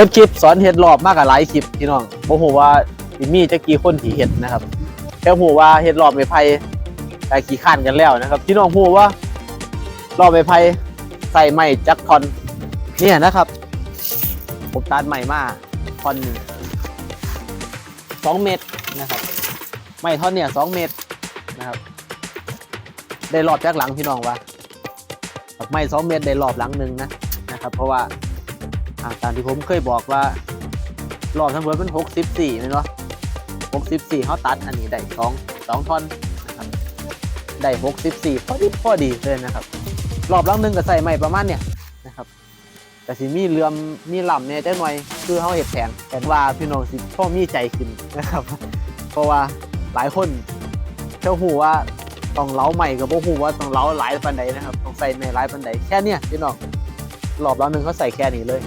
เฮ็ดคลิปสอนเฮ็ดรอบมากกับหลายคลิปพี่น้องบ่ฮู้ว่าสิมีจักกี่คนที่เฮ็ดนะครับแค่ฮู้ว่าเฮ็ดรอบไม้ไผ่ได้กี่ขั้นกันแล้วนะครับพี่น้องฮู้ว่ารอบไม้ไผ่ใส่ไม้จักทอนเนี่ยนะครับผมตัดใหม่มาทอนสองเมตรนะครับไม้ท่อนเนี่ยสองเมตรนะครับ ได้รอบจากหลังพี่น้องวะไม้สองเมตรได้รอบหลังหนึ่งนะนะครับ เพราะว่า อ่าตามที่ผมเคยบอกว่ารอบทั้งหมดเป็นหกสิบสี่เนาะหกสิบสี่เขาตัดอันนี้ได้สองสองท่อนนะครับได้หกสิบสี่พอดีพอดีเลยนะครับ รอบหลังหนึ่งก็ใส่ไม้ประมาณเนี่ยนะครับแต่สิมีเรือมมีลำเนี่ยจังหน่อยคือเขาเห็ดแผงแต่ว่าพี่น้องสิพ่อมีใจขึ้นนะครับ เพราะว่าหลายคนเจ้าหูว่าต้องเล้าใหม่กับพวกหูว่าต้องเล้าหลายปันใดนะครับต้องใส่ในหลายปันใดแค่เนี้ยพี่น้องรอบละหนึ่งเขาใส่แค่นี้เลย